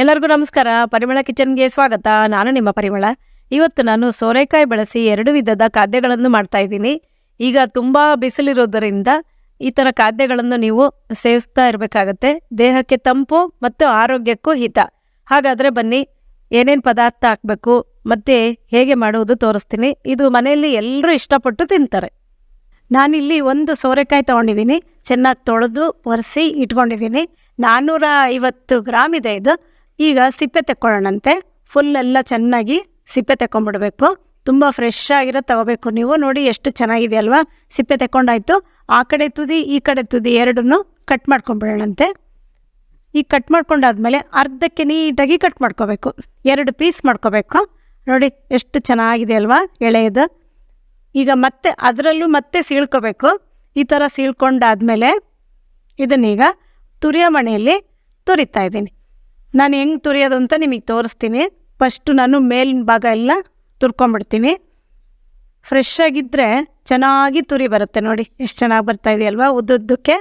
ಎಲ್ಲರಿಗೂ ನಮಸ್ಕಾರ. ಪರಿಮಳ ಕಿಚನ್ಗೆ ಸ್ವಾಗತ. ನಾನು ನಿಮ್ಮ ಪರಿಮಳ. ಇವತ್ತು ನಾನು ಸೋರೆಕಾಯಿ ಬಳಸಿ ಎರಡು ವಿಧದ ಖಾದ್ಯಗಳನ್ನು ಮಾಡ್ತಾ ಇದ್ದೀನಿ. ಈಗ ತುಂಬ ಬಿಸಿಲಿರೋದರಿಂದ ಈ ಥರ ಖಾದ್ಯಗಳನ್ನು ನೀವು ಸೇವಿಸ್ತಾ ಇರಬೇಕಾಗತ್ತೆ. ದೇಹಕ್ಕೆ ತಂಪು ಮತ್ತು ಆರೋಗ್ಯಕ್ಕೂ ಹಿತ. ಹಾಗಾದರೆ ಬನ್ನಿ, ಏನೇನು ಪದಾರ್ಥ ಹಾಕಬೇಕು, ಮತ್ತು ಹೇಗೆ ಮಾಡುವುದು ತೋರಿಸ್ತೀನಿ. ಇದು ಮನೆಯಲ್ಲಿ ಎಲ್ಲರೂ ಇಷ್ಟಪಟ್ಟು ತಿಂತಾರೆ. ನಾನಿಲ್ಲಿ ಒಂದು ಸೋರೆಕಾಯಿ ತೊಗೊಂಡಿದ್ದೀನಿ. ಚೆನ್ನಾಗಿ ತೊಳೆದು ಒರೆಸಿ ಇಟ್ಕೊಂಡಿದ್ದೀನಿ. ನಾನ್ನೂರ ಐವತ್ತು ಗ್ರಾಮ್ ಇದೆ ಇದು. ಈಗ ಸಿಪ್ಪೆ ತೆಕ್ಕೊಳ್ಳೋಣಂತೆ. ಫುಲ್ ಎಲ್ಲ ಚೆನ್ನಾಗಿ ಸಿಪ್ಪೆ ತೆಕ್ಕೊಂಡ್ಬಿಡ್ಬೇಕು ತುಂಬ ಫ್ರೆಶ್ ಆಗಿರೋ ತಗೋಬೇಕು ನೀವು. ನೋಡಿ ಎಷ್ಟು ಚೆನ್ನಾಗಿದೆ ಅಲ್ವಾ? ಸಿಪ್ಪೆ ತೆಕ್ಕೊಂಡಾಯಿತು. ಆ ಕಡೆ ತುದಿ, ಈ ಕಡೆ ತುದಿ ಎರಡನ್ನು ಕಟ್ ಮಾಡ್ಕೊಂಡ್ಬಿಡೋಣಂತೆ ಈ ಕಟ್ ಮಾಡ್ಕೊಂಡಾದ್ಮೇಲೆ ಅರ್ಧಕ್ಕೆ ನೀಟಾಗಿ ಕಟ್ ಮಾಡ್ಕೋಬೇಕು. ಎರಡು ಪೀಸ್ ಮಾಡ್ಕೋಬೇಕು. ನೋಡಿ ಎಷ್ಟು ಚೆನ್ನಾಗಿದೆ ಅಲ್ವಾ ಎಳೆಯದು. ಈಗ ಮತ್ತೆ ಅದರಲ್ಲೂ ಮತ್ತೆ ಸೀಳ್ಕೋಬೇಕು. ಈ ಥರ ಸೀಳ್ಕೊಂಡಾದ್ಮೇಲೆ ಇದನ್ನೀಗ ತುರಿಯೋ ಮಣೆಯಲ್ಲಿ ತುರಿತಾ ಇದ್ದೀನಿ. ನಾನು ಹೆಂಗೆ ತುರಿಯೋದು ಅಂತ ನಿಮಗೆ ತೋರಿಸ್ತೀನಿ. ಫಸ್ಟು ನಾನು ಮೇಲಿನ ಭಾಗ ಎಲ್ಲ ತುರ್ಕೊಂಬಿಡ್ತೀನಿ ಫ್ರೆಶ್ ಆಗಿದ್ದರೆ ಚೆನ್ನಾಗಿ ತುರಿ ಬರುತ್ತೆ ನೋಡಿ. ಎಷ್ಟು ಚೆನ್ನಾಗಿ ಬರ್ತಾ ಇದೆಯಲ್ವಾ ಉದ್ದುದ್ದಕ್ಕೆ.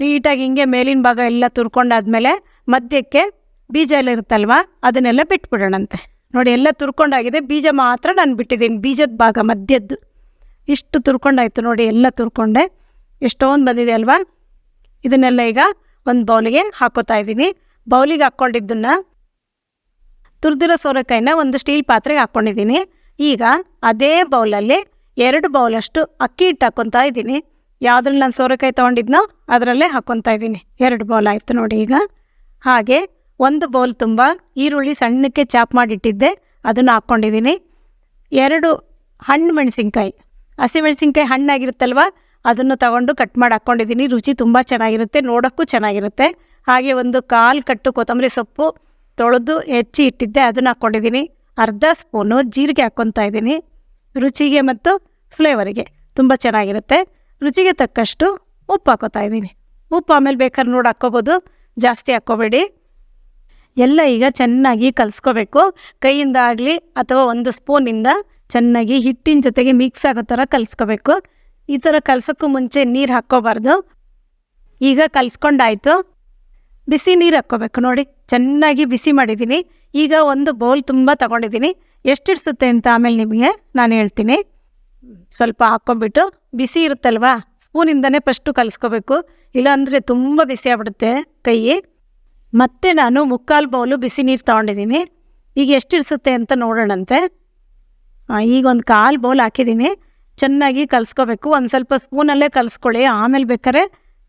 ನೀಟಾಗಿ ಹಿಂಗೆ ಮೇಲಿನ ಭಾಗ ಎಲ್ಲ ತುರ್ಕೊಂಡಾದ್ಮೇಲೆ ಮಧ್ಯಕ್ಕೆ ಬೀಜ ಎಲ್ಲ ಇರುತ್ತಲ್ವಾ ಅದನ್ನೆಲ್ಲ ಬಿಟ್ಬಿಡೋಣಂತೆ. ನೋಡಿ ಎಲ್ಲ ತುರ್ಕೊಂಡಾಗಿದೆ. ಬೀಜ ಮಾತ್ರ ನಾನು ಬಿಟ್ಟಿದ್ದೀನಿ. ಬೀಜದ ಭಾಗ ಮಧ್ಯದ್ದು. ಇಷ್ಟು ತುರ್ಕೊಂಡಾಯಿತು ನೋಡಿ ಎಲ್ಲ ತುರ್ಕೊಂಡೆ. ಎಷ್ಟೊಂದು ಬಂದಿದೆ ಅಲ್ವಾ. ಇದನ್ನೆಲ್ಲ ಈಗ ಒಂದು ಬೌಲಿಗೆ ಹಾಕೋತಾ ಇದ್ದೀನಿ ಬೌಲಿಗೆ ಹಾಕ್ಕೊಂಡಿದ್ದನ್ನು ತುರಿದಿರೋ ಸೋರೆಕಾಯಿನ ಒಂದು ಸ್ಟೀಲ್ ಪಾತ್ರೆಗೆ ಹಾಕ್ಕೊಂಡಿದ್ದೀನಿ. ಈಗ ಅದೇ ಬೌಲಲ್ಲಿ ಎರಡು ಬೌಲಷ್ಟು ಅಕ್ಕಿ ಹಿಟ್ಟು ಹಾಕ್ಕೊತಾ ಇದ್ದೀನಿ. ಯಾವುದ್ರಲ್ಲಿ ನಾನು ಸೋರೆಕಾಯಿ ತೊಗೊಂಡಿದ್ನೋ ಅದರಲ್ಲೇ ಹಾಕ್ಕೊತಾ ಇದ್ದೀನಿ. ಎರಡು ಬೌಲ್ ಆಯಿತು ನೋಡಿ ಈಗ. ಹಾಗೆ ಒಂದು ಬೌಲ್ ತುಂಬ ಈರುಳ್ಳಿ ಸಣ್ಣಕ್ಕೆ ಚಾಪ್ ಮಾಡಿಟ್ಟಿದ್ದೆ, ಅದನ್ನು ಹಾಕ್ಕೊಂಡಿದ್ದೀನಿ. ಎರಡು ಹಣ್ಣು ಮೆಣಸಿನ್ಕಾಯಿ. ಹಸಿಮೆಣಸಿನ್ಕಾಯಿ ಹಣ್ಣಾಗಿರುತ್ತಲ್ವ? ಅದನ್ನು ತಗೊಂಡು ಕಟ್ ಮಾಡಿ ಹಾಕ್ಕೊಂಡಿದ್ದೀನಿ. ರುಚಿ ತುಂಬ ಚೆನ್ನಾಗಿರುತ್ತೆ, ನೋಡೋಕ್ಕೂ ಚೆನ್ನಾಗಿರುತ್ತೆ. ಹಾಗೆ ಒಂದು ಕಾಲು ಕಟ್ಟು ಕೊತ್ತಂಬರಿ ಸೊಪ್ಪು ತೊಳೆದು ಹೆಚ್ಚಿ ಇಟ್ಟಿದ್ದೆ, ಅದನ್ನು ಹಾಕ್ಕೊಂಡಿದ್ದೀನಿ ಅರ್ಧ ಸ್ಪೂನು ಜೀರಿಗೆ ಹಾಕ್ಕೊತಾ ಇದ್ದೀನಿ, ರುಚಿಗೆ ಮತ್ತು ಫ್ಲೇವರಿಗೆ ತುಂಬ ಚೆನ್ನಾಗಿರುತ್ತೆ. ರುಚಿಗೆ ತಕ್ಕಷ್ಟು ಉಪ್ಪು ಹಾಕೋತಾ ಇದ್ದೀನಿ. ಉಪ್ಪು ಆಮೇಲೆ ಬೇಕಾದ್ರೆ ನೋಡಿ ಹಾಕ್ಕೋಬೋದು, ಜಾಸ್ತಿ ಹಾಕ್ಕೋಬೇಡಿ. ಎಲ್ಲ ಈಗ ಚೆನ್ನಾಗಿ ಕಲಿಸ್ಕೋಬೇಕು. ಕೈಯಿಂದ ಆಗಲಿ ಅಥವಾ ಒಂದು ಸ್ಪೂನಿಂದ ಚೆನ್ನಾಗಿ ಹಿಟ್ಟಿನ ಜೊತೆಗೆ ಮಿಕ್ಸ್ ಆಗೋ ಥರ ಕಲಿಸ್ಕೋಬೇಕು. ಈ ಥರ ಕಲಸೋಕ್ಕೂ ಮುಂಚೆ ನೀರು ಹಾಕ್ಕೋಬಾರ್ದು. ಈಗ ಕಲಿಸ್ಕೊಂಡಾಯ್ತು. ಬಿಸಿ ನೀರು ಹಾಕ್ಕೋಬೇಕು ನೋಡಿ. ಚೆನ್ನಾಗಿ ಬಿಸಿ ಮಾಡಿದ್ದೀನಿ. ಈಗ ಒಂದು ಬೌಲ್ ತುಂಬ ತಗೊಂಡಿದ್ದೀನಿ. ಎಷ್ಟು ಇಡ್ಸುತ್ತೆ ಅಂತ ಆಮೇಲೆ ನಿಮಗೆ ನಾನು ಹೇಳ್ತೀನಿ. ಸ್ವಲ್ಪ ಹಾಕ್ಕೊಂಬಿಟ್ಟು ಬಿಸಿ ಇರುತ್ತಲ್ವಾ? ಸ್ಪೂನಿಂದನೇ ಫಸ್ಟು ಕಲಿಸ್ಕೋಬೇಕು. ಇಲ್ಲಾಂದರೆ ತುಂಬ ಬಿಸಿ ಆಗ್ಬಿಡುತ್ತೆ ಕೈ. ಮತ್ತೆ ನಾನು ಮುಕ್ಕಾಲು ಬೌಲು ಬಿಸಿ ನೀರು ತೊಗೊಂಡಿದ್ದೀನಿ. ಈಗ ಎಷ್ಟು ಇಡಿಸುತ್ತೆ ಅಂತ ನೋಡೋಣಂತೆ. ಈಗ ಒಂದು ಕಾಲು ಬೌಲ್ ಹಾಕಿದ್ದೀನಿ. ಚೆನ್ನಾಗಿ ಕಲಿಸ್ಕೋಬೇಕು. ಒಂದು ಸ್ವಲ್ಪ ಸ್ಪೂನಲ್ಲೇ ಕಲಿಸ್ಕೊಳ್ಳಿ. ಆಮೇಲೆ ಬೇಕಾದ್ರೆ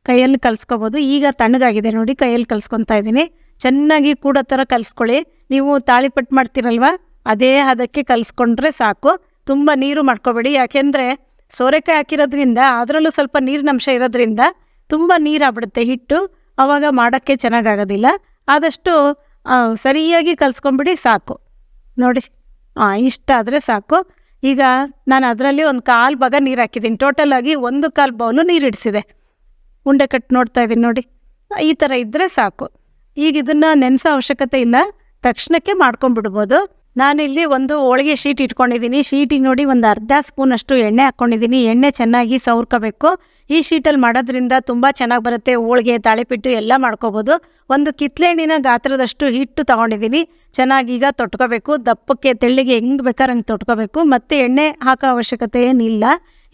ಕೈಯಲ್ಲಿ ಕಲಿಸ್ಕೋಬೋದು. ಈಗ ತಣ್ಣಗಾಗಿದೆ ನೋಡಿ, ಕೈಯಲ್ಲಿ ಕಲಿಸ್ಕೊತಾ ಇದ್ದೀನಿ. ಚೆನ್ನಾಗಿ ಕೂಡ ಥರ ಕಲಿಸ್ಕೊಳ್ಳಿ. ನೀವು ತಾಳಿಪಟ್ಟು ಮಾಡ್ತೀರಲ್ವ, ಅದೇ ಅದಕ್ಕೆ ಕಲಿಸ್ಕೊಂಡ್ರೆ ಸಾಕು. ತುಂಬ ನೀರು ಮಾಡ್ಕೋಬೇಡಿ. ಯಾಕೆಂದರೆ ಸೋರೆಕಾಯಿ ಹಾಕಿರೋದ್ರಿಂದ, ಅದರಲ್ಲೂ ಸ್ವಲ್ಪ ನೀರಿನಂಶ ಇರೋದ್ರಿಂದ ತುಂಬ ನೀರಾಗ್ಬಿಡುತ್ತೆ ಹಿಟ್ಟು. ಆವಾಗ ಮಾಡೋಕ್ಕೆ ಚೆನ್ನಾಗಾಗೋದಿಲ್ಲ. ಆದಷ್ಟು ಸರಿಯಾಗಿ ಕಲಿಸ್ಕೊಂಬಿಡಿ, ಸಾಕು. ನೋಡಿ ಹಾಂ ಇಷ್ಟ ಆದರೆ ಸಾಕು. ಈಗ ನಾನು ಅದರಲ್ಲಿ ಒಂದು ಕಾಲು ಭಾಗ ನೀರು ಹಾಕಿದ್ದೀನಿ. ಆಗಿ ಒಂದು ಕಾಲು ಬೌಲು ನೀರು ಇಡಿಸಿದೆ. ಉಂಡೆ ಕಟ್ಟು ನೋಡ್ತಾ ಇದ್ದೀನಿ ನೋಡಿ. ಈ ಥರ ಇದ್ದರೆ ಸಾಕು. ಈಗ ಇದನ್ನು ನೆನೆಸೋ ಅವಶ್ಯಕತೆ ಇಲ್ಲ. ತಕ್ಷಣಕ್ಕೆ ಮಾಡ್ಕೊಂಬಿಡ್ಬೋದು ನಾನಿಲ್ಲಿ ಒಂದು ಹೋಳಿಗೆ ಶೀಟ್ ಇಟ್ಕೊಂಡಿದ್ದೀನಿ ಶೀಟಿಗೆ ನೋಡಿ ಒಂದು ಅರ್ಧ ಸ್ಪೂನಷ್ಟು ಎಣ್ಣೆ ಹಾಕ್ಕೊಂಡಿದ್ದೀನಿ ಎಣ್ಣೆ ಚೆನ್ನಾಗಿ ಸವರ್ಕೋಬೇಕು. ಈ ಶೀಟಲ್ಲಿ ಮಾಡೋದ್ರಿಂದ ತುಂಬ ಚೆನ್ನಾಗಿ ಬರುತ್ತೆ. ಹೋಳಿಗೆ ತಾಳಿಪಿಟ್ಟು ಎಲ್ಲ ಮಾಡ್ಕೋಬೋದು. ಒಂದು ಕಿತ್ಲೆಣ್ಣಿನ ಗಾತ್ರದಷ್ಟು ಹಿಟ್ಟು ತೊಗೊಂಡಿದ್ದೀನಿ ಚೆನ್ನಾಗಿ ಈಗ ತೊಟ್ಕೋಬೇಕು. ದಪ್ಪಕ್ಕೆ, ತೆಳ್ಳಿಗೆ ಹೆಂಗೆ ಬೇಕಾದ್ರೆ ಹಂಗೆ ತೊಟ್ಕೋಬೇಕು. ಮತ್ತು ಎಣ್ಣೆ ಹಾಕೋ ಅವಶ್ಯಕತೆ ಏನಿಲ್ಲ.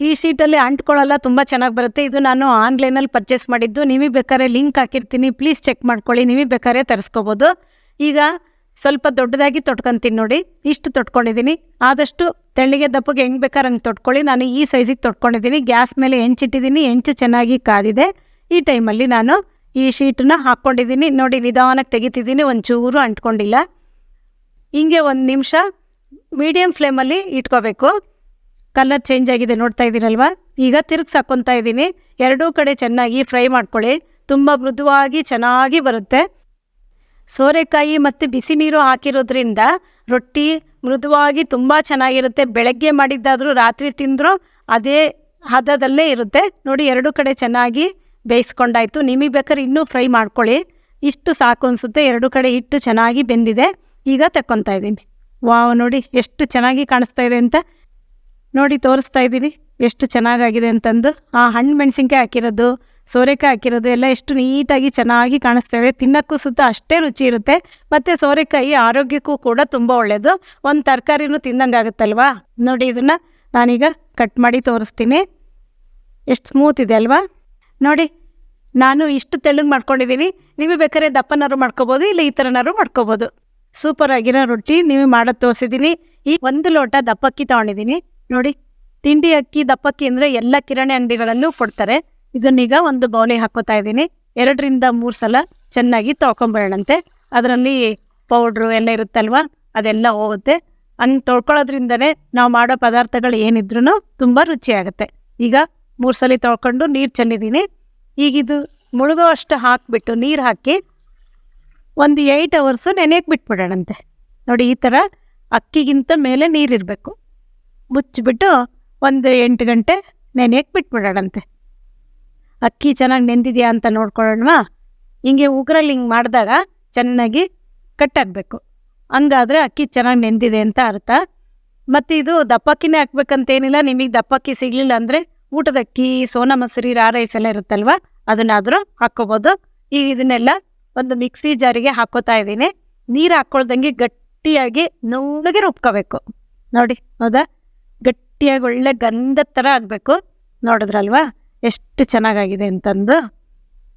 ಈ ಶೀಟಲ್ಲಿ ಅಂಟ್ಕೊಳ್ಳಲ್ಲ ತುಂಬ ಚೆನ್ನಾಗಿ ಬರುತ್ತೆ. ಇದು ನಾನು ಆನ್ಲೈನಲ್ಲಿ ಪರ್ಚೇಸ್ ಮಾಡಿದ್ದು. ನಿಮಗೆ ಬೇಕಾದ್ರೆ ಲಿಂಕ್ ಹಾಕಿರ್ತೀನಿ. ಪ್ಲೀಸ್ ಚೆಕ್ ಮಾಡ್ಕೊಳ್ಳಿ. ನಿಮಗೆ ಬೇಕಾದ್ರೆ ತರಿಸ್ಕೋಬೋದು. ಈಗ ಸ್ವಲ್ಪ ದೊಡ್ಡದಾಗಿ ತೊಟ್ಕೊಂತೀನಿ ನೋಡಿ. ಇಷ್ಟು ತೊಟ್ಕೊಂಡಿದ್ದೀನಿ. ಆದಷ್ಟು ತೆಳ್ಳಿಗೆ ದಪ್ಪಗೆ ಹೆಂಗೆ ಬೇಕಾದ್ರೆ ಹಂಗೆ ತೊಟ್ಕೊಳ್ಳಿ. ನಾನು ಈ ಸೈಜಿಗೆ ತೊಟ್ಕೊಂಡಿದ್ದೀನಿ. ಗ್ಯಾಸ್ ಮೇಲೆ ಹೆಂಚಿಟ್ಟಿದ್ದೀನಿ. ಹೆಂಚು ಚೆನ್ನಾಗಿ ಕಾದಿದೆ. ಈ ಟೈಮಲ್ಲಿ ನಾನು ಈ ಶೀಟನ್ನ ಹಾಕ್ಕೊಂಡಿದ್ದೀನಿ. ನೋಡಿ, ನಿಧಾನಕ್ಕೆ ತೆಗಿತಿದ್ದೀನಿ. ಒಂಚೂರು ಅಂಟ್ಕೊಂಡಿಲ್ಲ. ಹಿಂಗೆ ಒಂದು ನಿಮಿಷ ಮೀಡಿಯಮ್ ಫ್ಲೇಮಲ್ಲಿ ಇಟ್ಕೋಬೇಕು. ಕಲರ್ ಚೇಂಜ್ ಆಗಿದೆ ನೋಡ್ತಾ ಇದ್ದೀರಲ್ವಾ? ಈಗ ತಿರುಗ್ಸಿ ಹಾಕ್ಕೊತಾ ಇದ್ದೀನಿ. ಎರಡೂ ಕಡೆ ಚೆನ್ನಾಗಿ ಫ್ರೈ ಮಾಡ್ಕೊಳ್ಳಿ. ತುಂಬ ಮೃದುವಾಗಿ ಚೆನ್ನಾಗಿ ಬರುತ್ತೆ. ಸೋರೆಕಾಯಿ ಮತ್ತು ಬಿಸಿ ನೀರು ಹಾಕಿರೋದ್ರಿಂದ ರೊಟ್ಟಿ ಮೃದುವಾಗಿ ತುಂಬ ಚೆನ್ನಾಗಿರುತ್ತೆ. ಬೆಳಗ್ಗೆ ಮಾಡಿದ್ದಾದರೂ ರಾತ್ರಿ ತಿಂದರೂ ಅದೇ ಹದದಲ್ಲೇ ಇರುತ್ತೆ. ನೋಡಿ, ಎರಡು ಕಡೆ ಚೆನ್ನಾಗಿ ಬೇಯಿಸ್ಕೊಂಡಾಯ್ತು. ನಿಮಗೆ ಬೇಕಾದ್ರೆ ಇನ್ನೂ ಫ್ರೈ ಮಾಡ್ಕೊಳ್ಳಿ. ಇಷ್ಟು ಸಾಕು ಅನಿಸುತ್ತೆ. ಎರಡು ಕಡೆ ಹಿಟ್ಟು ಚೆನ್ನಾಗಿ ಬೆಂದಿದೆ. ಈಗ ತಕ್ಕೊತಾ ಇದ್ದೀನಿ. ವಾವ್, ನೋಡಿ, ಎಷ್ಟು ಚೆನ್ನಾಗಿ ಕಾಣಿಸ್ತಾ ಇದೆ ಅಂತ. ನೋಡಿ ತೋರಿಸ್ತಾ ಇದ್ದೀನಿ. ಎಷ್ಟು ಚೆನ್ನಾಗಾಗಿದೆ ಅಂತಂದು. ಆ ಹಣ್ಣು ಮೆಣಸಿನ್ಕಾಯಿ ಹಾಕಿರೋದು, ಸೋರೆಕಾಯಿ ಹಾಕಿರೋದು ಎಲ್ಲ ಎಷ್ಟು ನೀಟಾಗಿ ಚೆನ್ನಾಗಿ ಕಾಣಿಸ್ತವೆ ತಿನ್ನೋಕ್ಕೂ ಸುತ್ತ ಅಷ್ಟೇ ರುಚಿ ಇರುತ್ತೆ. ಮತ್ತು ಸೋರೆಕಾಯಿ ಆರೋಗ್ಯಕ್ಕೂ ಕೂಡ ತುಂಬ ಒಳ್ಳೆಯದು ಒಂದು ತರಕಾರಿನೂ ತಿಂದಂಗಾಗುತ್ತಲ್ವಾ ನೋಡಿ ಇದನ್ನು ನಾನೀಗ ಕಟ್ ಮಾಡಿ ತೋರಿಸ್ತೀನಿ. ಎಷ್ಟು ಸ್ಮೂತ್ ಇದೆ ಅಲ್ವಾ? ನೋಡಿ, ನಾನು ಇಷ್ಟು ತೆಳ್ಳಗೆ ಮಾಡ್ಕೊಂಡಿದ್ದೀನಿ. ನೀವು ಬೇಕಾದ್ರೆ ದಪ್ಪನಾರು ಮಾಡ್ಕೋಬೋದು, ಇಲ್ಲ ಈ ಥರನಾರು ಮಾಡ್ಕೋಬೋದು. ಸೂಪರ್ ಆಗಿರೋ ರೊಟ್ಟಿ ನೀವು ಮಾಡೋದು ತೋರಿಸಿದ್ದೀನಿ. ಈ ಒಂದು ಲೋಟ ದಪ್ಪಕ್ಕಿ ತೊಗೊಂಡಿದ್ದೀನಿ. ನೋಡಿ, ತಿಂಡಿ, ಅಕ್ಕಿ, ದಪ್ಪಕ್ಕಿ ಅಂದ್ರೆ ಎಲ್ಲ ಕಿರಾಣಿ ಅಂಗಡಿಗಳಲ್ಲೂ ಕೊಡ್ತಾರೆ. ಇದನ್ನೀಗ ಒಂದು ಬೌಲಿ ಹಾಕೋತಾ ಇದ್ದೀನಿ. ಎರಡರಿಂದ ಮೂರು ಸಲ ಚೆನ್ನಾಗಿ ತೊಳ್ಕೊಂಬರೋಣಂತೆ. ಅದರಲ್ಲಿ ಪೌಡ್ರು ಎಲ್ಲ ಇರುತ್ತಲ್ವ, ಅದೆಲ್ಲ ಹೋಗುತ್ತೆ. ಹಂಗೆ ತೊಳ್ಕೊಳ್ಳೋದ್ರಿಂದನೇ ನಾವು ಮಾಡೋ ಪದಾರ್ಥಗಳು ಏನಿದ್ರೂ ತುಂಬ ರುಚಿಯಾಗುತ್ತೆ. ಈಗ ಮೂರು ಸಲ ತೊಳ್ಕೊಂಡು ನೀರು ಚೆಲ್ಲಿದ್ದೀನಿ. ಈಗಿದು ಮುಳುಗೋ ಅಷ್ಟು ಹಾಕಿಬಿಟ್ಟು ನೀರು ಹಾಕಿ ಒಂದು ಏಯ್ಟ್ ಅವರ್ಸು ನೆನೆಯಕ್ಕೆ ಬಿಟ್ಬಿಡೋಣಂತೆ ನೋಡಿ, ಈ ಥರ ಅಕ್ಕಿಗಿಂತ ಮೇಲೆ ನೀರಿರಬೇಕು. ಮುಚ್ಚಿಬಿಟ್ಟು ಒಂದು ಎಂಟು ಗಂಟೆ ನೆನೆಯಕ್ಕೆ ಬಿಟ್ಬಿಡೋಣಂತೆ. ಅಕ್ಕಿ ಚೆನ್ನಾಗಿ ನೆಂದಿದೆಯಾ ಅಂತ ನೋಡ್ಕೊಳ್ಳೋಣವಾ? ಹಿಂಗೆ ಉಗ್ರಲ್ಲಿ ಹಿಂಗೆ ಮಾಡಿದಾಗ ಚೆನ್ನಾಗಿ ಕಟ್ಟಾಗಬೇಕು. ಹಂಗಾದರೆ ಅಕ್ಕಿ ಚೆನ್ನಾಗಿ ನೆಂದಿದೆ ಅಂತ ಅರ್ಥ. ಮತ್ತು ಇದು ದಪ್ಪಕ್ಕಿನೇ ಹಾಕ್ಬೇಕಂತೇನಿಲ್ಲ, ನಿಮಗೆ ದಪ್ಪಕ್ಕಿ ಸಿಗಲಿಲ್ಲ ಅಂದರೆ ಊಟದ ಅಕ್ಕಿ, ಸೋನಾ ಮಸೂರಿ ರೈಸ್ ಎಲ್ಲ ಇರುತ್ತಲ್ವ? ಅದನ್ನಾದರೂ ಹಾಕ್ಕೋಬೋದು. ಈಗ ಇದನ್ನೆಲ್ಲ ಒಂದು ಮಿಕ್ಸಿ ಜಾರಿಗೆ ಹಾಕೋತಾ ಇದ್ದೀನಿ. ನೀರು ಹಾಕ್ಕೊಳ್ದಂಗೆ ಗಟ್ಟಿಯಾಗಿ ನುಣ್ಣಗೆ ರುಬ್ಕೋಬೇಕು. ನೋಡಿ, ಹೌದಾ? ಗಟ್ಟಿಯಾಗಿ ಒಳ್ಳೆ ಗಂಧದ ಥರ ಆಗಬೇಕು. ನೋಡಿದ್ರಲ್ವಾ? ಎಷ್ಟು ಚೆನ್ನಾಗಾಗಿದೆ ಅಂತಂದು.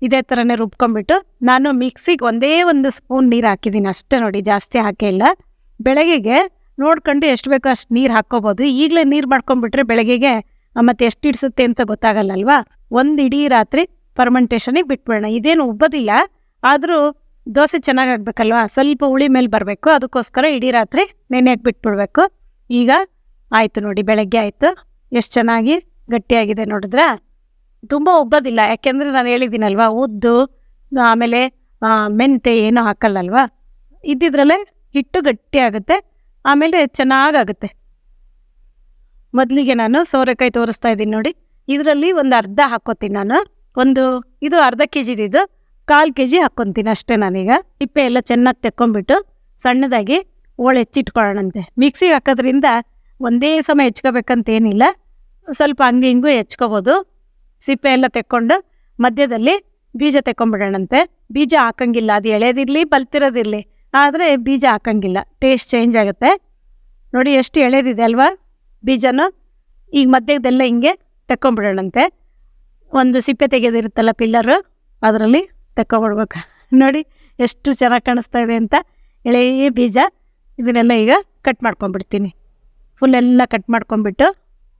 ಇದೇ ಥರನೇ ರುಬ್ಕೊಂಬಿಟ್ಟು ನಾನು ಮಿಕ್ಸಿಗೆ ಒಂದೇ ಒಂದು ಸ್ಪೂನ್ ನೀರು ಹಾಕಿದ್ದೀನಿ ಅಷ್ಟೇ ನೋಡಿ, ಜಾಸ್ತಿ ಹಾಕಿಲ್ಲ ಬೆಳಗ್ಗೆಗೆ ನೋಡ್ಕೊಂಡು ಎಷ್ಟು ಬೇಕೋ ಅಷ್ಟು ನೀರು ಹಾಕ್ಕೋಬೋದು. ಈಗಲೇ ನೀರು ಮಾಡ್ಕೊಂಬಿಟ್ರೆ ಬೆಳಗ್ಗೆಗೆ ಮತ್ತೆ ಎಷ್ಟು ಇಡಿಸುತ್ತೆ ಅಂತ ಗೊತ್ತಾಗಲ್ಲಲ್ವಾ? ಒಂದು ಇಡೀ ರಾತ್ರಿ ಫರ್ಮೆಂಟೇಷನಿಗೆ ಬಿಟ್ಬಿಡೋಣ. ಇದೇನು ಉಬ್ಬೋದಿಲ್ಲ. ಆದರೂ ದೋಸೆ ಚೆನ್ನಾಗಾಗಬೇಕಲ್ವಾ ಸ್ವಲ್ಪ ಹುಳಿ ಮೇಲೆ ಬರಬೇಕು. ಅದಕ್ಕೋಸ್ಕರ ಇಡೀ ರಾತ್ರಿ ನೆನೆಯಕ್ಕೆ ಬಿಟ್ಬಿಡ್ಬೇಕು. ಈಗ ಆಯಿತು ನೋಡಿ, ಬೆಳಗ್ಗೆ ಆಯಿತು. ಎಷ್ಟು ಚೆನ್ನಾಗಿ ಗಟ್ಟಿಯಾಗಿದೆ ನೋಡಿದ್ರಾ? ತುಂಬ ಉಬ್ಬೋದಿಲ್ಲ ಯಾಕೆಂದರೆ ನಾನು ಹೇಳಿದ್ದೀನಲ್ವಾ, ಉದ್ದು, ಆಮೇಲೆ ಮೆಂತೆ ಏನೂ ಹಾಕಲ್ಲಲ್ವಾ? ಇದ್ದಿದ್ರಲ್ಲೇ ಹಿಟ್ಟು ಗಟ್ಟಿ ಆಗುತ್ತೆ, ಆಮೇಲೆ ಚೆನ್ನಾಗಾಗುತ್ತೆ. ಮೊದಲಿಗೆ ನಾನು ಸೋರೆಕಾಯಿ ತೋರಿಸ್ತಾ ಇದ್ದೀನಿ ನೋಡಿ, ಇದರಲ್ಲಿ ಒಂದು ಅರ್ಧ ಹಾಕ್ಕೋತೀನಿ ನಾನು. ಒಂದು, ಇದು ಅರ್ಧ ಕೆ ಜಿದಿದ್ದು ಕಾಲು ಕೆ ಜಿ ಹಾಕ್ಕೊತೀನಿ ಅಷ್ಟೇ ನಾನೀಗ. ಸಿಪ್ಪೆ ಎಲ್ಲ ಚೆನ್ನಾಗಿ ತೆಕ್ಕೊಂಬಿಟ್ಟು ಸಣ್ಣದಾಗಿ ಓಳೆ ಹೆಚ್ಚಿಟ್ಕೊಳ್ಳೋಣಂತೆ. ಮಿಕ್ಸಿಗೆ ಹಾಕೋದ್ರಿಂದ ಒಂದೇ ಸಮ ಹೆಚ್ಕೋಬೇಕಂತ ಏನಿಲ್ಲ ಸ್ವಲ್ಪ ಹಂಗೆ ಹಿಂಗೂ ಹೆಚ್ಕೋಬೋದು. ಸಿಪ್ಪೆ ಎಲ್ಲ ತೆಕ್ಕೊಂಡು ಮಧ್ಯದಲ್ಲಿ ಬೀಜ ತೆಕ್ಕೊಂಬಿಡೋಣಂತೆ. ಬೀಜ ಹಾಕಂಗಿಲ್ಲ, ಅದು ಎಳೆದಿರಲಿ, ಬಲ್ತಿರೋದಿರಲಿ. ಆದರೆ ಬೀಜ ಹಾಕಂಗಿಲ್ಲ, ಟೇಸ್ಟ್ ಚೇಂಜ್ ಆಗುತ್ತೆ. ನೋಡಿ ಎಷ್ಟು ಎಳೆದಿದೆ ಅಲ್ವಾ ಬೀಜನೂ. ಈಗ ಮಧ್ಯದೆಲ್ಲ ಹಿಂಗೆ ತೆಕ್ಕೊಂಬಿಡೋಣಂತೆ. ಒಂದು ಸಿಪ್ಪೆ ತೆಗೆದಿರುತ್ತಲ್ಲ ಪಿಲ್ಲರು, ಅದರಲ್ಲಿ ತೆಕ್ಕೊಂಬಿಡ್ಬೇಕು. ನೋಡಿ ಎಷ್ಟು ಚೆನ್ನಾಗಿ ಕಾಣಿಸ್ತಾ ಇದೆ ಅಂತ. ಎಳೆಯ ಬೀಜ. ಇದನ್ನೆಲ್ಲ ಈಗ ಕಟ್ ಮಾಡ್ಕೊಂಬಿಡ್ತೀನಿ. ಫುಲ್ ಕಟ್ ಮಾಡ್ಕೊಂಡ್ಬಿಟ್ಟು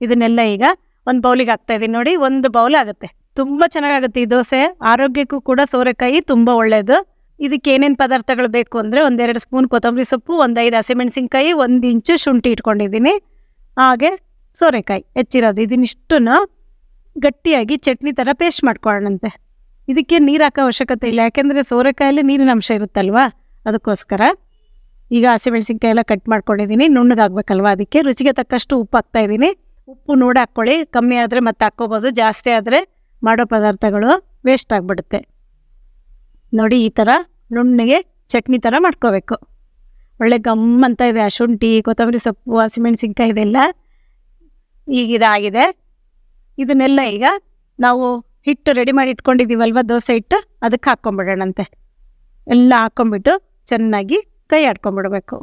ಇದನ್ನೆಲ್ಲ ಈಗ ಒಂದು ಬೌಲಿಗೆ ಹಾಕ್ತಾಯಿದ್ದೀನಿ ನೋಡಿ, ಒಂದು ಬೌಲ್ ಆಗುತ್ತೆ. ತುಂಬ ಚೆನ್ನಾಗಾಗುತ್ತೆ ಈ ದೋಸೆ. ಆರೋಗ್ಯಕ್ಕೂ ಕೂಡ ಸೋರೆಕಾಯಿ ತುಂಬ ಒಳ್ಳೆಯದು ಇದಕ್ಕೆ ಏನೇನು ಪದಾರ್ಥಗಳು ಬೇಕು ಅಂದರೆ ಒಂದೆರಡು ಸ್ಪೂನ್ ಕೊತ್ತಂಬರಿ ಸೊಪ್ಪು, ಒಂದು ಐದು ಹಸಿಮೆಣಸಿನ್ಕಾಯಿ ಒಂದು ಇಂಚು ಶುಂಠಿ ಇಟ್ಕೊಂಡಿದ್ದೀನಿ. ಹಾಗೆ ಸೋರೆಕಾಯಿ ಹೆಚ್ಚಿರೋದು. ಇದನ್ನಿಷ್ಟನ್ನು ಗಟ್ಟಿಯಾಗಿ ಚಟ್ನಿ ಥರ ಪೇಸ್ಟ್ ಮಾಡ್ಕೊಳ್ಳೋಣಂತೆ. ಇದಕ್ಕೆ ನೀರು ಹಾಕೋ ಅವಶ್ಯಕತೆ ಇಲ್ಲ. ಯಾಕೆಂದರೆ ಸೋರೆಕಾಯಲ್ಲಿ ನೀರಿನ ಅಂಶ ಇರುತ್ತಲ್ವಾ? ಅದಕ್ಕೋಸ್ಕರ. ಈಗ ಹಸಿಮೆಣಸಿನ್ಕಾಯಿ ಎಲ್ಲ ಕಟ್ ಮಾಡ್ಕೊಂಡಿದ್ದೀನಿ ನುಣ್ಣಗಾಗಬೇಕಲ್ವ ಅದಕ್ಕೆ. ರುಚಿಗೆ ತಕ್ಕಷ್ಟು ಉಪ್ಪು ಹಾಕ್ತಾ ಇದ್ದೀನಿ ಉಪ್ಪು ನೋಡಿ ಹಾಕ್ಕೊಳ್ಳಿ. ಕಮ್ಮಿ ಆದರೆ ಮತ್ತೆ ಹಾಕ್ಕೋಬೋದು, ಜಾಸ್ತಿ ಆದರೆ ಮಾಡೋ ಪದಾರ್ಥಗಳು ವೇಸ್ಟ್ ಆಗಿಬಿಡುತ್ತೆ. ನೋಡಿ ಈ ಥರ ನುಣ್ಣಗೆ ಚಟ್ನಿ ಥರ ಮಾಡ್ಕೋಬೇಕು. ಒಳ್ಳೆ ಗಮ್ ಅಂತ ಇದೆ, ಆ ಶುಂಠಿ, ಕೊತ್ತಂಬರಿ ಸೊಪ್ಪು ಹಸಿಮೆಣಸಿನ್ಕಾಯಿ ಇದೆಲ್ಲ ಈಗ ಇದಾಗಿದೆ. ಇದನ್ನೆಲ್ಲ ಈಗ ನಾವು ಹಿಟ್ಟು ರೆಡಿ ಮಾಡಿ ಇಟ್ಕೊಂಡಿದ್ದೀವಲ್ವ, ದೋಸೆ ಹಿಟ್ಟು, ಅದಕ್ಕೆ ಹಾಕ್ಕೊಂಬಿಡೋಣಂತೆ. ಎಲ್ಲ ಹಾಕ್ಕೊಂಬಿಟ್ಟು ಚೆನ್ನಾಗಿ ಕೈ ಆಡ್ಕೊಂಬಿಡ್ಬೇಕು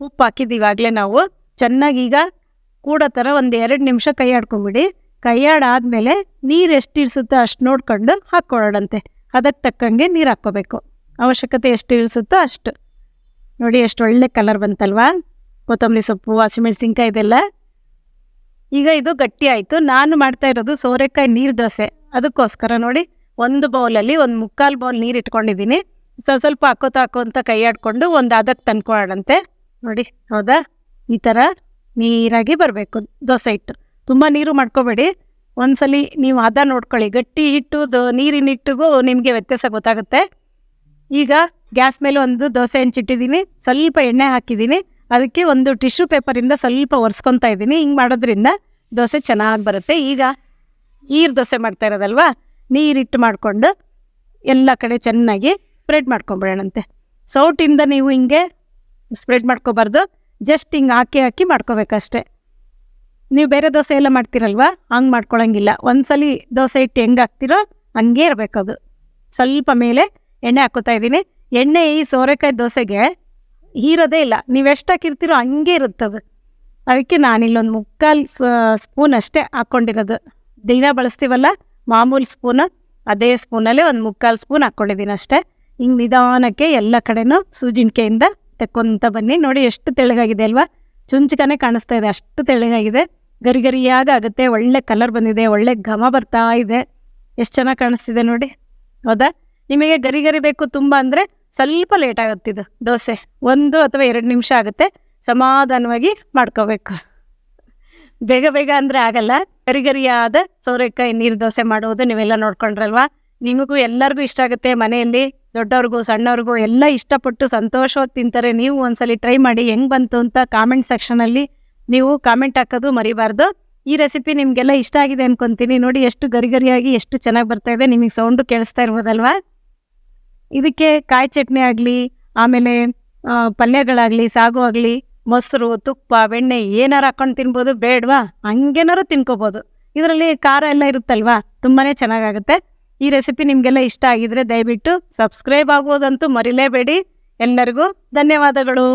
ಉಪ್ಪು ಹಾಕಿದ್ದೀವಾಗಲೇ ನಾವು ಚೆನ್ನಾಗಿ ಈಗ ಕೂಡೋ ಥರ ಒಂದು ಎರಡು ನಿಮಿಷ ಕೈ ಆಡ್ಕೊಂಬಿಡಿ. ಕೈ ಆಡಾದಮೇಲೆ ನೀರು ಎಷ್ಟು ಇಳಿಸುತ್ತೋ ಅಷ್ಟು ನೋಡ್ಕೊಂಡು ಹಾಕ್ಕೊಳ್ಳೋಣಂತೆ. ಅದಕ್ಕೆ ತಕ್ಕಂಗೆ ನೀರು ಹಾಕ್ಕೋಬೇಕು. ಅವಶ್ಯಕತೆ ಎಷ್ಟು ಇಳಿಸುತ್ತೋ ಅಷ್ಟು. ನೋಡಿ ಎಷ್ಟು ಒಳ್ಳೆ ಕಲರ್ ಬಂತಲ್ವಾ? ಕೊತ್ತಂಬರಿ ಸೊಪ್ಪು, ಹಸಿಮೆಣಸಿನ್ಕಾಯಿ ಇದೆಲ್ಲ. ಈಗ ಇದು ಗಟ್ಟಿ ಆಯಿತು. ನಾನು ಮಾಡ್ತಾ ಇರೋದು ಸೋರೆಕಾಯಿ ನೀರು ದೋಸೆ. ಅದಕ್ಕೋಸ್ಕರ ನೋಡಿ, ಒಂದು ಬೌಲಲ್ಲಿ ಒಂದು ಮುಕ್ಕಾಲು ಬೌಲ್ ನೀರು ಇಟ್ಕೊಂಡಿದ್ದೀನಿ. ಸ್ವಲ್ಪ ಸ್ವಲ್ಪ ಹಾಕೋತಾ ಹಾಕೋಂತ ಕೈ ಆಡ್ಕೊಂಡು ಒಂದು ಅದಕ್ಕೆ ತಂದ್ಕೊಳ್ಳೋಣಂತೆ ನೋಡಿ, ಹೌದಾ? ಈ ಥರ ನೀರಾಗಿ ಬರಬೇಕು ದೋಸೆ ಹಿಟ್ಟು. ತುಂಬ ನೀರು ಮಾಡ್ಕೋಬೇಡಿ. ಒಂದ್ಸಲಿ ನೀವು ಹದ ನೋಡ್ಕೊಳ್ಳಿ. ಗಟ್ಟಿ ಹಿಟ್ಟು, ದೋ, ನೀರಿನ ಹಿಟ್ಟಿಗೂ ನಿಮಗೆ ವ್ಯತ್ಯಾಸ ಗೊತ್ತಾಗುತ್ತೆ. ಈಗ ಗ್ಯಾಸ್ ಮೇಲೆ ಒಂದು ದೋಸೆ ಹೆಂಚಿಟ್ಟಿದ್ದೀನಿ. ಸ್ವಲ್ಪ ಎಣ್ಣೆ ಹಾಕಿದ್ದೀನಿ. ಅದಕ್ಕೆ ಒಂದು ಟಿಶ್ಯೂ ಪೇಪರಿಂದ ಸ್ವಲ್ಪ ಒರೆಸ್ಕೊತಾ ಇದ್ದೀನಿ. ಹಿಂಗೆ ಮಾಡೋದ್ರಿಂದ ದೋಸೆ ಚೆನ್ನಾಗಿ ಬರುತ್ತೆ. ಈಗ ನೀರು ದೋಸೆ ಮಾಡ್ತಾ ಇರೋದಲ್ವಾ? ನೀರಿಟ್ಟು ಮಾಡಿಕೊಂಡು ಎಲ್ಲ ಕಡೆ ಚೆನ್ನಾಗಿ ಸ್ಪ್ರೆಡ್ ಮಾಡ್ಕೊಂಬಿಡೋಣಂತೆ. ಸೌಟಿಂದ ನೀವು ಹಿಂಗೆ ಸ್ಪ್ರೆಡ್ ಮಾಡ್ಕೋಬಾರ್ದು. ಜಸ್ಟ್ ಹಿಂಗೆ ಹಾಕಿ ಹಾಕಿ ಮಾಡ್ಕೋಬೇಕಷ್ಟೆ. ನೀವು ಬೇರೆ ದೋಸೆ ಎಲ್ಲ ಮಾಡ್ತೀರಲ್ವಾ? ಹಂಗೆ ಮಾಡ್ಕೊಳಂಗಿಲ್ಲ. ಒಂದ್ಸಲಿ ದೋಸೆ ಇಟ್ಟು ಹೆಂಗೆ ಹಾಕ್ತಿರೋ ಹಂಗೆ ಇರಬೇಕದು ಸ್ವಲ್ಪ ಮೇಲೆ ಎಣ್ಣೆ ಹಾಕೋತಾ ಇದ್ದೀನಿ. ಎಣ್ಣೆ ಈ ಸೋರೆಕಾಯಿ ದೋಸೆಗೆ ಹೀರೋದೇ ಇಲ್ಲ. ನೀವು ಎಷ್ಟು ಹಾಕಿರ್ತೀರೋ ಹಂಗೆ ಇರುತ್ತದು ಅದಕ್ಕೆ ನಾನಿಲ್ಲೊಂದು ಮುಕ್ಕಾಲು ಸ್ಪೂನ್ ಅಷ್ಟೇ ಹಾಕ್ಕೊಂಡಿರೋದು ದಿನ ಬಳಸ್ತೀವಲ್ಲ? ಮಾಮೂಲಿ ಸ್ಪೂನು. ಅದೇ ಸ್ಪೂನಲ್ಲೇ ಒಂದು ಮುಕ್ಕಾಲು ಸ್ಪೂನ್ ಹಾಕ್ಕೊಂಡಿದ್ದೀನಿ ಅಷ್ಟೇ. ಹಿಂಗೆ ನಿಧಾನಕ್ಕೆ ಎಲ್ಲ ಕಡೆನೂ ಸೂಜಿಣಿಕೆಯಿಂದ ತೆಕ್ಕೊಂತ ಬನ್ನಿ. ನೋಡಿ ಎಷ್ಟು ತೆಳ್ಳಗಾಗಿದೆ ಅಲ್ವಾ? ಚುಂಚಕನೇ ಕಾಣಿಸ್ತಾ ಇದೆ, ಅಷ್ಟು ತೆಳ್ಳಗಾಗಿದೆ. ಗರಿ ಗರಿಯಾಗ ಆಗುತ್ತೆ, ಒಳ್ಳೆ ಕಲರ್ ಬಂದಿದೆ, ಒಳ್ಳೆ ಘಮ ಬರ್ತಾ ಇದೆ. ಎಷ್ಟು ಚೆನ್ನಾಗಿ ಕಾಣಿಸ್ತಿದೆ ನೋಡಿ. ಹೌದಾ? ನಿಮಗೆ ಗರಿ ಗರಿ ಬೇಕು ತುಂಬ ಅಂದರೆ ಸ್ವಲ್ಪ ಲೇಟ್ ಆಗುತ್ತೆ ಇದು. ದೋಸೆ ಒಂದು ಅಥವಾ ಎರಡು ನಿಮಿಷ ಆಗುತ್ತೆ. ಸಮಾಧಾನವಾಗಿ ಮಾಡ್ಕೋಬೇಕು. ಬೇಗ ಬೇಗ ಅಂದರೆ ಆಗಲ್ಲ. ಗರಿ ಗರಿಯಾದ ಸೋರೆಕಾಯಿ, ನೀರು ದೋಸೆ ಮಾಡೋದು ನೀವೆಲ್ಲ ನೋಡ್ಕೊಂಡ್ರಲ್ವಾ? ನಿಮಗೂ ಎಲ್ಲರಿಗೂ ಇಷ್ಟ ಆಗುತ್ತೆ ಮನೆಯಲ್ಲಿ. ದೊಡ್ಡವ್ರಿಗೂ, ಸಣ್ಣವ್ರಿಗೂ ಎಲ್ಲ ಇಷ್ಟಪಟ್ಟು ಸಂತೋಷವಾಗಿ ತಿಂತಾರೆ. ನೀವು ಒಂದ್ಸಲಿ ಟ್ರೈ ಮಾಡಿ, ಹೆಂಗ್ ಬಂತು ಅಂತ ಕಾಮೆಂಟ್ ಸೆಕ್ಷನಲ್ಲಿ ನೀವು ಕಾಮೆಂಟ್ ಹಾಕೋದು ಮರಿಬಾರ್ದು. ಈ ರೆಸಿಪಿ ನಿಮಗೆಲ್ಲ ಇಷ್ಟ ಆಗಿದೆ ಅನ್ಕೊಂತೀನಿ. ನೋಡಿ, ಎಷ್ಟು ಗರಿ ಗರಿಯಾಗಿ ಎಷ್ಟು ಚೆನ್ನಾಗಿ ಬರ್ತಾ ಇದೆ. ನಿಮಗೆ ಸೌಂಡು ಕೇಳಿಸ್ತಾ ಇರ್ಬೋದಲ್ವಾ? ಇದಕ್ಕೆ ಕಾಯಿ ಚಟ್ನಿ ಆಗಲಿ, ಆಮೇಲೆ ಪಲ್ಯಗಳಾಗಲಿ, ಸಾಗು ಆಗಲಿ, ಮೊಸರು, ತುಪ್ಪ, ಬೆಣ್ಣೆ, ಏನಾರು ಹಾಕೊಂಡು ತಿನ್ಬೋದು. ಬೇಡವಾ? ಹಂಗೇನಾರು ತಿನ್ಕೋಬೋದು. ಇದರಲ್ಲಿ ಖಾರ ಎಲ್ಲ ಇರುತ್ತಲ್ವಾ? ತುಂಬಾ ಚೆನ್ನಾಗಾಗುತ್ತೆ. ಈ ರೆಸಿಪಿ ನಿಮಗೆಲ್ಲ ಇಷ್ಟ ಆಗಿದ್ರೆ ದಯವಿಟ್ಟು ಸಬ್ಸ್ಕ್ರೈಬ್ ಆಗೋದಂತೂ ಮರಿಲೇಬೇಡಿ. ಎಲ್ಲರಿಗೂ ಧನ್ಯವಾದಗಳು.